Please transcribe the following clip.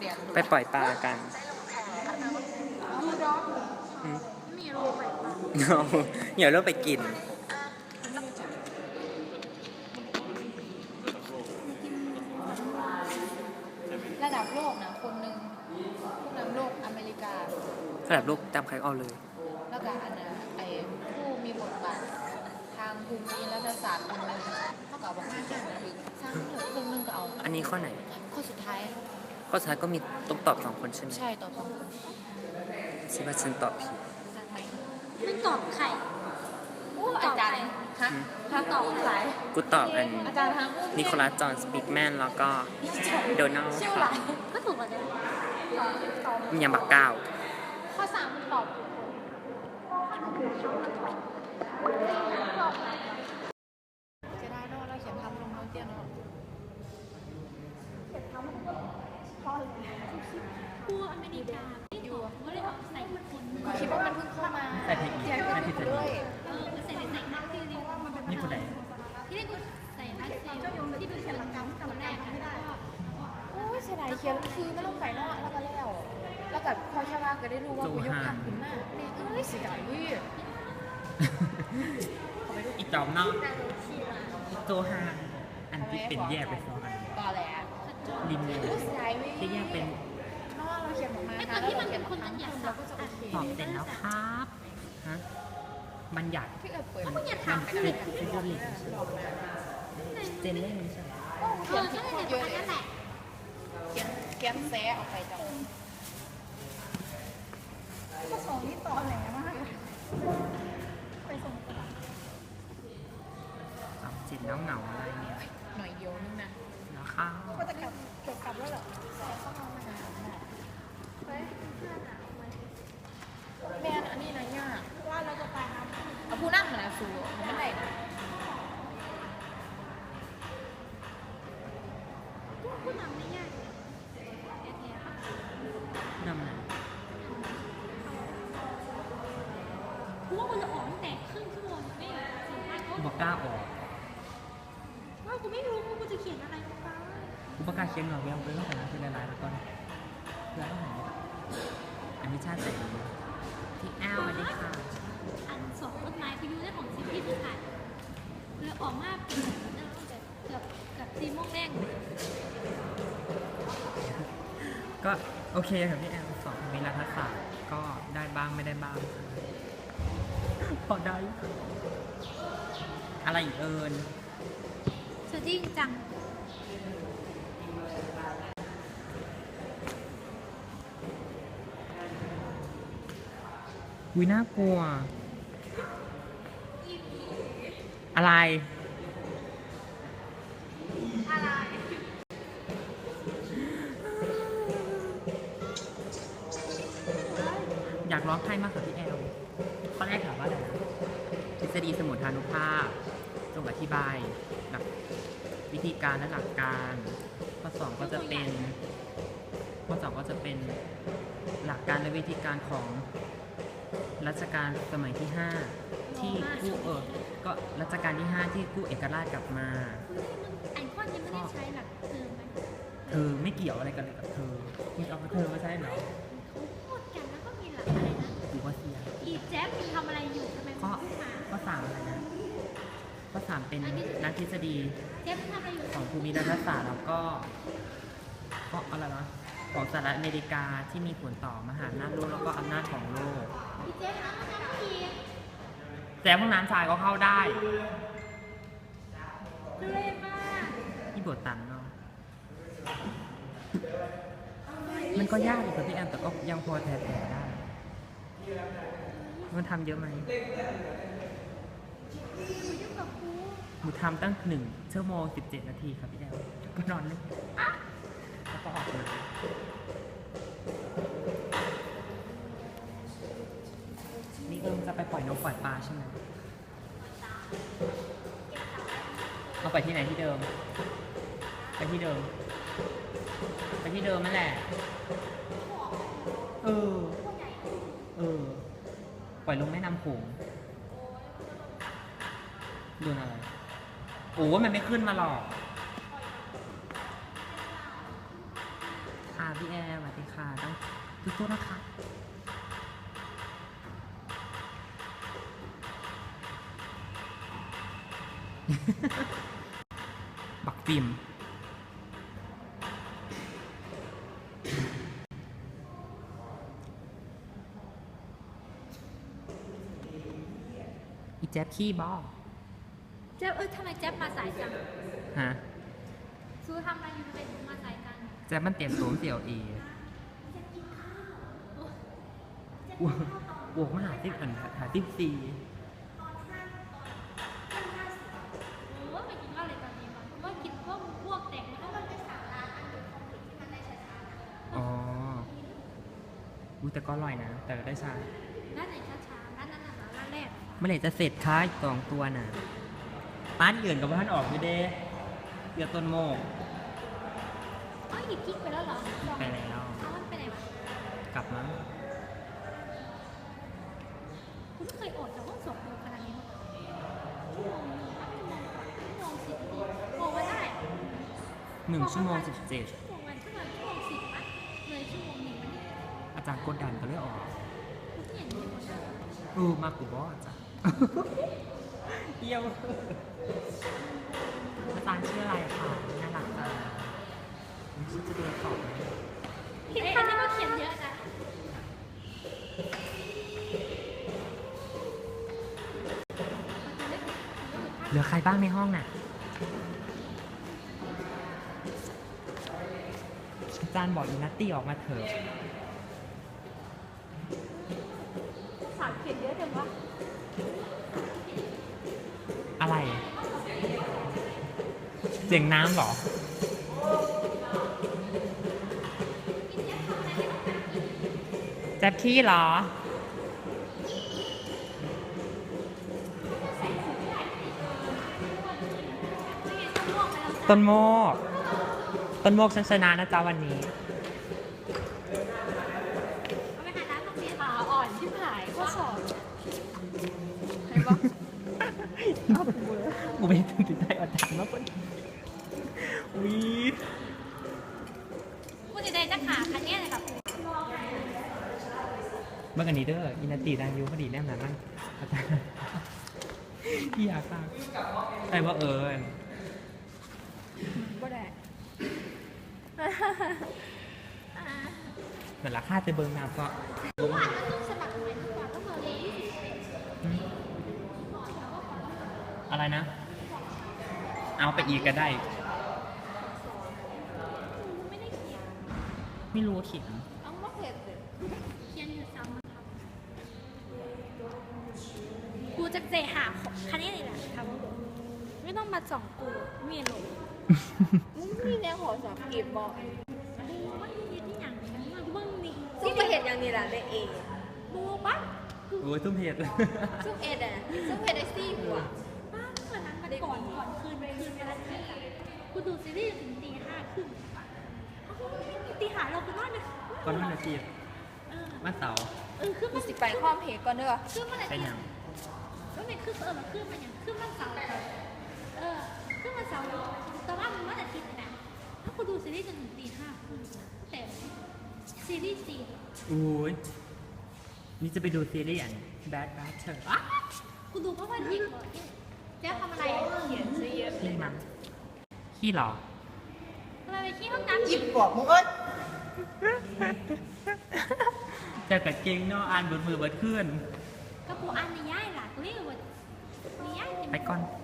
เดี๋ยวไปปล่อยปลากันมูดอกอืมมีโรไปปะเอาเดี๋ยวเราไปกิน ระดับโลกนะคนหนึ่งผู้นำโลกอเมริกาสำหรับลูกจำใครเอาเลย แล้วก็อันนะไอ้ผู้มีบทบาททางภูมิรัฐศาสตร์คนหนึ่งเท่ากับบอกว่าแค่นั้นเองสร้างเรื่องเรื่องหนึงก็เอา อันนี้ข้อไหน ข้อสุดท้าย ข้อสุดท้ายก็มีต้องตอบสองคนใช่ไหมใช่ตอบสองคนคิดว่าฉันตอบผิดจากไหนไม่ตอบไข่อู้อาจารย์ฮะฮะตอบหลายกูตอบอันอาจารย์ฮะนิโคลัสจอห์นสปีกแมนแล้วก็โดนัลด์ชื่อทหรัลามยป์ก็ถูกแล้วนะตอบมียาบักเก้าข้อสามตอบจะได้เนอะเราเขียนทำลงโน้ตเตียนเนอะ ผู้อเมริกาไม่ตอบก็เลยเอาใส่คน คิดว่ามันเพิ่งเข้ามา ใส่ผิด ใช่ไม่ผิดด้วย เออใส่ใส่นักที่เรียกว่ามันเป็น นี่คนไหน ที่เรียกว่าใส่นักเซลที่เป็นคนกรรมคนแรกอะแล้วก็โอ้ยเสียดายเขียนคือไม่ลงไปเนาะแล้วก็แล้วแล้วกับพอชาวาก็ได้รู้ว่ากูยกทันขึ้นมาเนี่ยเอ้ยเสียดายเว้ยอีจอมเนาะโจฮานอันที่เป็นแยกไปสองอันตอแหลริมเลยเสียดายเว้ยที่แยกเป็นเนาะเราเขียนออกมาไอ้นะคนที่มันเราเป็นคนทั้บังญญัติเราก็จะโอเคตอบเสร็จแล้วครับฮะบัญญัติพี่เอ๋เปิดมันเป็นฟิสิกส์ เจนเล่นใช่ไหมเขียนเอผิอดก็โคเลยตรเยอะเลยแต่นั่นแหละเขียนเขียนแซะออกไปจังก็สองนี่ต่อแหลมากเลยไปส่งตลาดตอบเสร็จแล้วเหงาอะไรเนี่ยหน่อยเดียวนึงนะแล้วข้าวก็จะกลับเก็บกลับแล้วเหรอ แม่อันนี้นะยาก ว่าเราจะไปนะ เอาผู้นั่งมานะสูมันได้นะ ผู้นำไม่ยากเลยแท้ๆปะ ดำไหน กูว่ามันจะออกตั้งแต่ครึ่งชั่วโมงไม่ สัมภาษณ์กูก็บอกกล้าออกว่ากูไม่รู้ว่ากูจะเขียนอะไรลงไปกูประกล้าศเขียนหน่อยเดียวเป็นเรื่องของนั้นคือหลายๆแล้วก็แล้วก็หายอันนี้ชาติใส่ดีที่แอลมาดิค่ะอันสองต้นไม้พายุได้ของซิตี้ที่ผ่านเลยออกมาเป็นเกือบกับซีม่วงแดงก็โอเคครับพี่แอลสอบมีรัฐศาสตร์ก็ได้บ้างไม่ได้บ้างพอได้ อะไรอีกเอิญสดิ้งจัง วิน่ากลัว อะไร อยากร้องไห้มากกว่าพี่แอลข้อแรกถามว่าอะไรนะทฤษฎีสมุทฐานุภาพจ งอธิบายหลักวิธีการและหลักการ ข้อสองก็จะเป็น ข้อสองก็จะเป็นหลักการและวิธีการของรัชกาลสมัยที่ 5 ที่กู้เออก็รัชกาลที่ 5 ที่กู้เอกราชกลับมาไอคอนยังไม่ได้ใช้หลักเทอมไหมเธอไม่เกี่ยวอะไรกันเลยกับเธอมีเอากับเธอไม่ใช่เหรอเขาพูดกันแล้วก็มีหลักอะไรนะกูว่าเสียอีแจ๊บมันทำอะไรอยู่ทำไมมันข้อพูดมาข้อสามอะไรนะ ข้อสามเป็นนักทฤษฎีของภูมิรัฐศาสตร์แล้วก็ก็อะไรวะของสหรัฐอเมริกาที่มีผลต่อมหาอำนาจโลกแล้วก็อำนาจของโลกอีแจ๊บมันทำอะไรผิดแต่ห้องน้ำชายก็เข้าได้ทุเรศมากที่บทตันเนาะมันก็ยากอยู่กับพี่แอมแต่ก็ยังพอแถๆได้ มันทำเยอะไหม ยุ่งกับครูหนูทำตั้งหนึ่งชั่วโมงสิบเจ็ดนาทีครับพี่แอมก็นอนเลยแล้วก็ออกมานี่เอิมจะไปปล่อยนกปล่อยปลาใช่ไหมเอาไปที่ไหนที่เดิม ไปที่เดิม ไปที่เดิมนั่นแหละ เออ เออ ปล่อยลงแม่น้ำโขง โดนอะไรโอ้ยมันไม่ขึ้นมาหรอกคาเวพี่แอร์สวัสดีค่ะต้องทุกๆนะคะบักฟิล์มอีแจ๊บขี้บอแจ๊บเออทำไมแจ๊บมาสายจังฮะซูทำอะไรอยู่ทำไมถึงมาสายจังแจ๊บมันเตรียมตัวเสี่ยวเอแจ๊บกินข้าวโอ้แจ๊บอ้วกิกนข้าวตอนบวกมาหาที่อันหาที่ซีตอนห้าตอนห้าสิบโอ้ไม่กินข้าวเลยตอนนี้มันว่ากินพวกพวกแตกมันก็มันเป็นสาระอันเดียวของเด็กที่มันได้ช้าๆนะอ๋ออุ้ยแต่ก็อร่อยนะ แต่ก็ได้ชาด้านไหนช้าๆด้านนั้นน่ะร้านแรกเมื่อไหร่จะเสร็จคะอีกสองตัวน่ะ ป้านเอื่นกับบ้านออกไม่ได้เดือต้นโมกอ๋อหยิบกิ๊กไปแล้วเหรอไปแล้วเอามันไปไหนวะกลับมั้งคุณไม่เคยอดจากห้องสอบเร็วขนาดนี้มาก่อนชั่วโมงหนึงนะชั่วโมงกว่าชั่วโมงสิบนาทีโอ้มาได้หนึ่งชั่วโมงสิบเจ็ดชั่วโมงวันชั่วโมงชั่วโมงสิบอะเลยชั่วโมงหนึ่งวันนี้อาจารย์กดดันก็เลยออกคุณที่เห็นเห็นหมดเลยเออมากกูบออาจารย์ เยี่ยมอาจารย์ชื่ออะไรคะน่ารักจังฉันจะดูตอบไหมเอ้ยอันนี้ก็เขียนเยอะนะเหลือใครบ้างในห้องน่ะ อาจารย์บอกอีนัตตี้ออกมาเถอะ สามเขียนเยอะจังวะ อะไร เสียงน้ำเหรอจ๊บขี้เหรอ ต้นโมก ต้นโมกฉันชนะนะจ๊ะวันนี้ เอาไปหาร้านต้องเรียน ขาอ่อนที่หายก็สอบใช่ปะ กู ไม่ถึงติดใจอาจารย์มากกว่าวีกูจะได้จจะขาคันนี้เลยครับเมื่อกันนี้เด้ออินาตีด้อยูพอดีแน่นอนามั่งอาจารย์พี่อยากฟังใช่ว่าเอิญบ่ได้เหมือนราคาจะเบิงน้ำก็ทุกวันมันต้องสมัครไหมทุกวันต้องมาเรียนอะไรนะ เอาไปอีกก็ได้ ไม่ได้เขียนไม่รู้ว่าเขียนเอามาเผ็ดเลยเขียนอยู่ซ้ำนะครับกูจะเจหาคันนี้เลยแหละครับไม่ต้องมาส่องกูไม่หลงมึงมีแนวขอสอบกีบบอกว่าเรียนที่อย่างนี้มาเบิ่งนี่ซึ่งมาเห็นอย่างนี้แหละได้เองบูปะโอ้ยตุ้มเพจซึ่งเอ็ดอะซึ่งเอ็ดได้สี่หัว ป้าเมื่อนั้นมันก่อนก่อนคืนคืนเวลาที่กูดูซีรีส์ถึงตีห้าครึ่งตีหาเราคือนอนเนี่ยก่อนวันอาทิตย์เออวันเสาร์เออคือกูมันสิไปความเพจก่อนเด้อคือมันอะไรไปหยังก็เป็นคือเออมันคือมันอย่างคือมันเสาร์เออคือมันเสาร์แต่ว่ามันวันอาทิตย์นะถ้ากูดูซีรีส์จนถึงตีห้าครึ่งแต่ซีรีส์จีนอุ้ยนี่จะไปดูซีรีส์อัน Bad Battle อะกูดูเพราะว่ายิงเลยเจ๊ทำอะไร มั้งขี้เหรอทำไมไปขี้ห้องน้ำยิบบอกมึงเอ้ยเจะกัดเก่งเนาะอ่านบนมือเบิดขึ้นกระปูอันในย่ายล่ะกูเรียกว่าในย่ายเป็น ไปก่อนเ